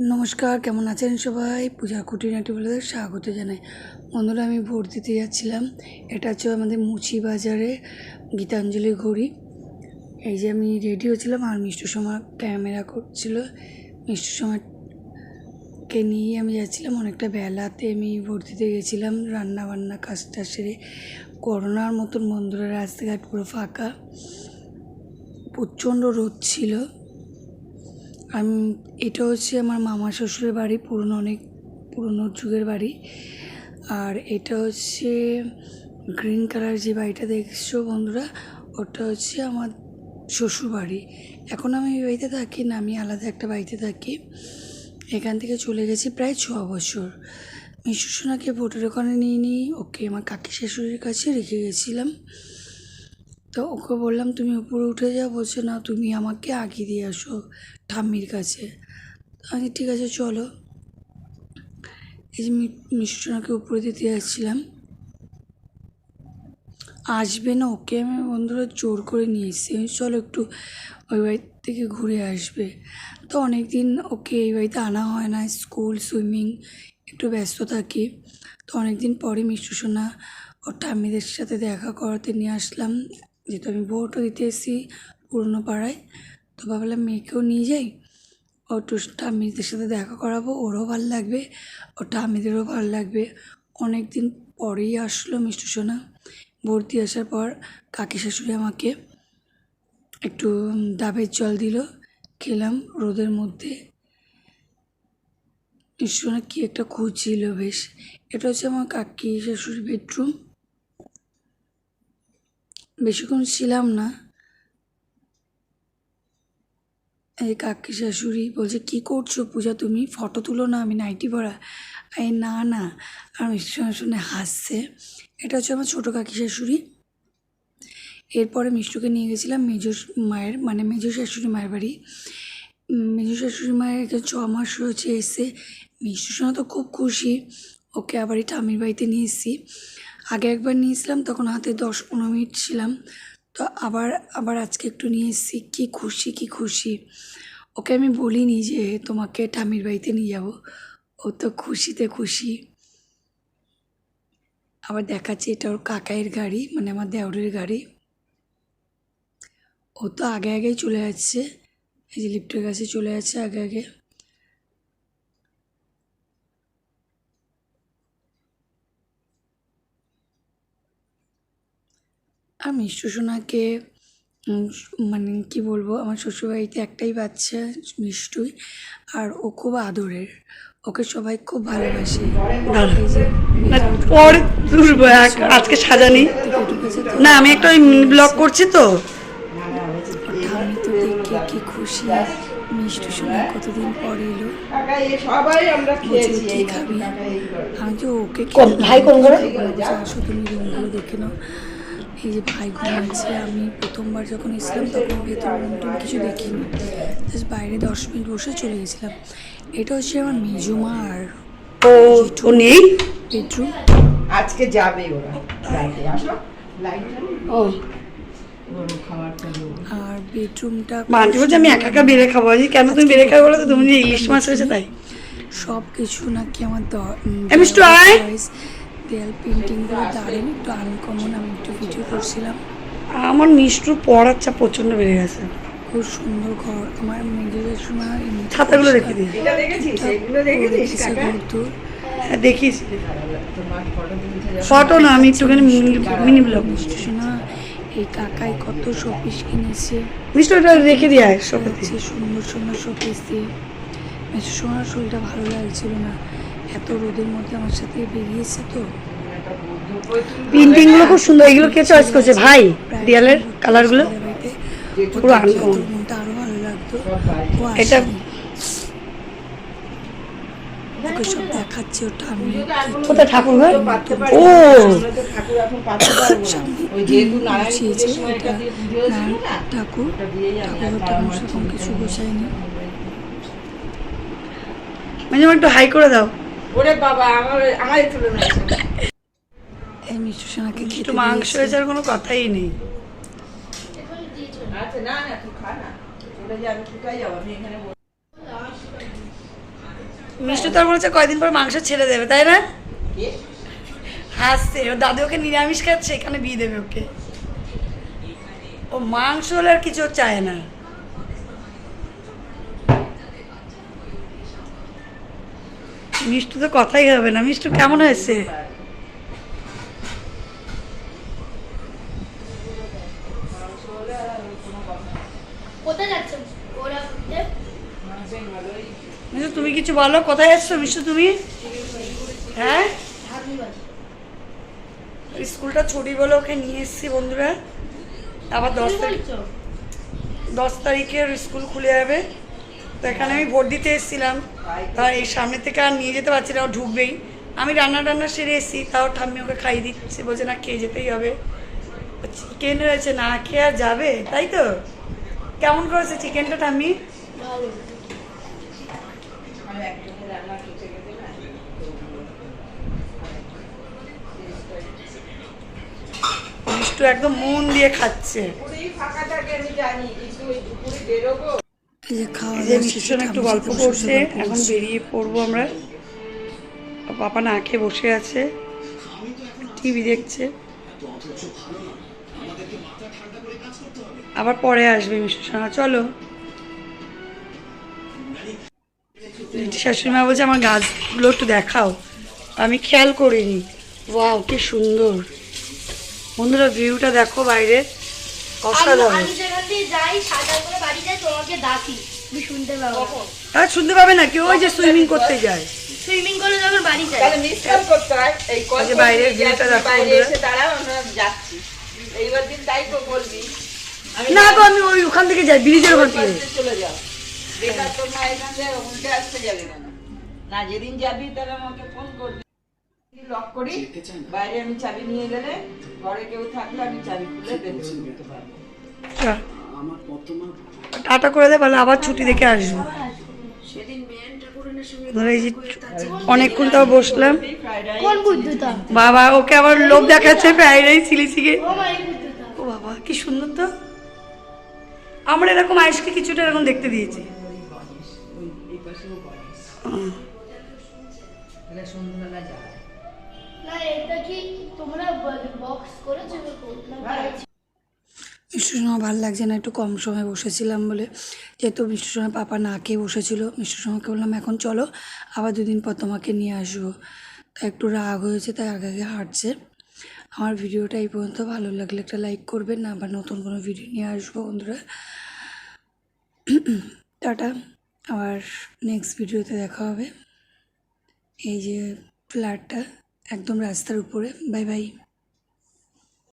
নমস্কার, কেমন আছেন সবাই? পূজার খুঁটিনাটি বলে স্বাগত জানাই। বন্ধুরা, আমি ভোট দিতে যাচ্ছিলাম। এটা হচ্ছে আমাদের মুচি বাজারে গীতাঞ্জলি ঘড়ি। এই যে আমি রেডি হচ্ছিলাম আর মিষ্টু সময় ক্যামেরা করছিল। মিষ্টু সময়কে নিয়ে আমি যাচ্ছিলাম। অনেকটা বেলাতে আমি ভোট দিতে গেছিলাম। রান্না বান্না কাজটা সেরে করোনার মতন বন্ধুরা রাস্তাঘাট পুরো ফাঁকা। প্রচণ্ড রোদ ছিল। আমি, এটা হচ্ছে আমার মামা শ্বশুরের বাড়ি, পুরনো অনেক, পুরনো যুগের বাড়ি। আর এটা হচ্ছে গ্রিন কালার যে বাড়িটা দেখছ বন্ধুরা, ওটা হচ্ছে আমার শ্বশুর বাড়ি। এখন আমি এই বাড়িতে থাকি না, আমি আলাদা একটা বাড়িতে থাকি। এখান থেকে চলে গেছি প্রায় ছ বছর। আমি সোনাকে ভোটের ওখানে নিয়ে নিই ওকে আমার কাকি শাশুড়ির কাছে রেখে গেছিলাম। তো ওকে বললাম, তুমি উপরে উঠে যাও। বলছে, না, তুমি আমাকে আগে দিয়ে আসো ঠাম্মির কাছে। আমি ঠিক আছে, চলো। এই যে মিষ্টনাকে উপরে দিতে যাচ্ছিলাম। আসবে না, ওকে আমি বন্ধুরা জোর করে নিয়ে এসেছি চলো একটু ওই বাড়ি থেকে ঘুরে আসবে। তো অনেক দিন ওকে এই বাড়িতে আনা হয় না, স্কুল, সুইমিং, একটু ব্যস্ত থাকি। তো অনেক দিন পরে মিষ্টু সোনা ওর ঠাম্মিদের সাথে দেখা করাতে নিয়ে আসলাম। যেহেতু আমি ভোটও দিতে এসেছি পুরনো পাড়ায়, তো ভাবলাম মেয়েকেও নিয়ে যাই। ও ঠাম্মিদের সাথে দেখা করাবো, ওরও ভালো লাগবে ওর ঠাম্মিদেরও ভালো লাগবে। অনেক দিন পরেই আসলো মিষ্টু সোনা। ভর্তি আসার পর কাকি শাশুড়ি আমাকে একটু ডাবের জল দিল, খেলাম রোদের মধ্যে। মিষ্টু সোনা কী একটা খুঁজছিল বেশ। এটা হচ্ছে আমার কাকি শাশুড়ির বেডরুম বেশিক্ষণ ছিলাম না। এই কাকি শাশুড়ি বলছে, কী করছ পূজা তুমি? ফটো তুলো না, আমি নাইটি পরা। এই না না, আর মিষ্টি শুনে শুনে হাসছে। এটা হচ্ছে আমার ছোটো কাকি শাশুড়ি। এরপরে মিষ্টুকে নিয়ে গেছিলাম মেজো মায়ের মানে মেজো শাশুড়ি মায়ের বাড়ি। মেজো শাশুড়ি মায়ের ছ মাস রয়েছে এসে, মিষ্টুর সঙ্গে তো খুব খুশি। ওকে আবার এই ঠামির বাড়িতে নিয়ে এসেছি। আগে একবার নিয়েছিলাম, তখন হাতে দশ পনেরো মিনিট ছিলাম। তো আবার আবার আজকে একটু নিয়ে এসেছি। কী খুশি কী খুশি। ওকে আমি বলিনি যে তোমাকে ঠামির বাড়িতে নিয়ে যাব। ও তো খুশিতে খুশি। আবার দেখাচ্ছে, এটা ওর কাকাইয়ের গাড়ি মানে আমার দেওরের গাড়ি। ও তো আগে আগেই চলে যাচ্ছে এই যে লিফটের কাছে চলে যাচ্ছে আগে আগে। আর মিষ্টু সোনাকে মানে কি বলব আমার শ্বশুরবাড়িতে একটাই বাচ্চা মিষ্টুই আর ও খুব আদরের। ওকে সবাই খুব ভালোবাসে। পরে তুলবো আজকে সাজানি না আমি একটা ওই ব্লগ করছি তো। ওর তো দেখে কি খুশি। মিষ্টু সোনা কতদিন পরে এলো? সবাই আমরা খেয়েছি কি খাবি? আমি যে ওকে। ভাই কোন ঘরে? রুমগুলো দেখে নাও। এই যে ভাই ঘুমাচ্ছে আমি প্রথমবার যখন এসেছিলাম তখন ভেতর রুম কিছু দেখিনি। জাস্ট বাইরে দশ মিনিট বসে চলে গেছিলাম। এটা হচ্ছে আমার মেজুমা আর নেই? বেডরুম আজকে যাবে ওরা। আসো। ও। আর বেডরুমটা মানছি বলছে আমি একা একা বেড়ে খাব। কেন তুমি বেড়ে খাব বলো তো? তুমি ইলিশ মাছ হয়েছে তাই। সব কিছু নাকি আমার দ- মিষ্টু। দেয়াল পেন্টিংগুলো দারুণ একটু আনকমন আমি একটু ভিডিও করছিলাম। আমার মিষ্টুর পড়ার চাপ প্রচণ্ড বেড়ে গেছে। খুব সুন্দর ঘর আমার মেয়েদের সময় ছাতাগুলো রেখে দিই এটা দেখেছিস? এগুলো দেখেছিস? কাকা? হ্যাঁ দেখিয়েছি। তোমার ফটো না আমি একটুখানি মিনি ব্লগ শোনা এই কাকাই কত শোপিস কিনেছে। মিষ্টু এটা রেখে দিয়ে আয় হচ্ছে সুন্দর সুন্দর শোপিস দিয়ে। মেসো সোনার শরীরটা ভালো লাগছিল না। এত রোদের মধ্যে আমার সাথে বেরিয়েছে তো। পেন্টিংগুলো খুব সুন্দর এগুলো কে চয়েস করছে? ভাই দেয়ালের কালারগুলো পুরো আনকমন। আরও ভালো লাগতো। এটা- ওকে সব দেখাচ্ছে ওটা আমি। কোথায়? ঠাকুর ঘর ও ঠাকুর। সেরকম কিছু মানে একটু হাই করে দাও। ওরে বাবা আমার আমার তুলনা এই মিষ্টি সোনাকে একটু মাংস। হয়েছে আর কোনো কথাই নেই। আচ্ছা না না তুই খা না। চলে যা কোথায় যাব? আমি এখানে বসে- মিষ্টি তোর মনে হচ্ছে কয়দিন পর মাংস ছেড়ে দেবে তাই না? কে? হাসছে ওর দাদু ওকে নিরামিষ খাচ্ছে এখানে বিয়ে দেবে ওকে। ও মাংস হলে আর কিছু চায় না। মিষ্টু তো কথাই হবে না। মিষ্টু কেমন হয়েছে? তুমি কিছু বলো কোথায় যাচ্ছ? মিষ্টু তুমি? হ্যাঁ? স্কুলটা ছুটি বলে ওকে নিয়ে এসেছি বন্ধুরা। আবার দশ তারিখ দশ তারিখের স্কুল খুলে যাবে। তো এখানে আমি ভোট দিতে এসেছিলাম। তা এই সামনে থেকে আর নিয়ে যেতে পারছি না, ও ঢুকবেই। আমি রান্না টান্না সেরে এসেছি, তাও ঠাম্মি ওকে খাইয়ে দিচ্ছে, বলছে না, খেয়ে যেতেই হবে। চিকেন রয়েছে, না খেয়ে আর যাবে? তাই তো? কেমন করেছে চিকেনটা ঠাম্মি? একদম মন দিয়ে খাচ্ছে। যে একটু গল্প করছে এখন বেরিয়ে পড়ব আমরা। পাপা না খেয়ে বসে আছে টিভি দেখছে। আবার পরে আসবে মিষ্টির চলো। শাশুড়ি মা বলছে আমার গাছগুলো একটু দেখাও। আমি খেয়াল করিনি। ওয়াও কি সুন্দর। বন্ধুরা ভিউটা দেখো বাইরে। অসাধারণ। দিয়ে যাই সাদা করে বাড়ি যাই তোমাকে ডাকি। তুমি শুনতে পাবো আর শুনতে পাবে না কেউ ওই যে সুইমিং করতে যায়। সুইমিং করে যখন বাড়ি যাই। তাহলে মিস কল করতে হয়, এই কল এই যে করবি, বাইরের যে ভিউটা আপনি দেখো বাইরে এসে দাঁড়াও, আমরা যাচ্ছি। এইবার দিন তাই তো বলবি। না গো আমি ওই ওখান থেকে যাই ব্রিজের ওখান থেকে। চলে যাও। বেকার তোর মা এখান থেকে উল্টে আসতে যাবে কেন? না যেদিন যাবি তাহলে আমাকে ফোন করবি। লক করি। বাইরে আমি চাবি নিয়ে গেলে ঘরে কেউ থাকলে আমি চাবি খুলে পারব টাটা করে দে বলে আবার ছুটি দেখে আসব। এই যে অনেকক্ষণ তাও বসলাম। বাবা ওকে আবার লোভ দেখাচ্ছে fried rice chilli chicken oh my বুদ্ধতা। ও বাবা কি সুন্দর তো। আমরা এরকম আইসকে কিছুটা এরকম দেখতে দিয়েছি। হুম। সন্ধ্যাবেলা যায় না এটা কি তোমরা বক্স করেছ না মিষ্টির সময় ভালো লাগছে না, একটু কম সময় বসেছিলাম বলে। যেহেতু মিষ্টির সময় পাপা না খেয়ে বসেছিল মিষ্টির সময়কে বললাম, এখন চলো, আবার দুদিন পর তোমাকে নিয়ে আসব। তাই একটু রাগ হয়েছে, তাই আগে আগে হাঁটছে। আমার ভিডিওটা এই পর্যন্ত, ভালো লাগলে একটা লাইক করবেন না আবার নতুন কোনো ভিডিও নিয়ে আসব বন্ধুরা। টাটা, আবার নেক্সট ভিডিওতে দেখা হবে। এই যে ফ্ল্যাটটা একদম রাস্তার উপরে। Bye bye.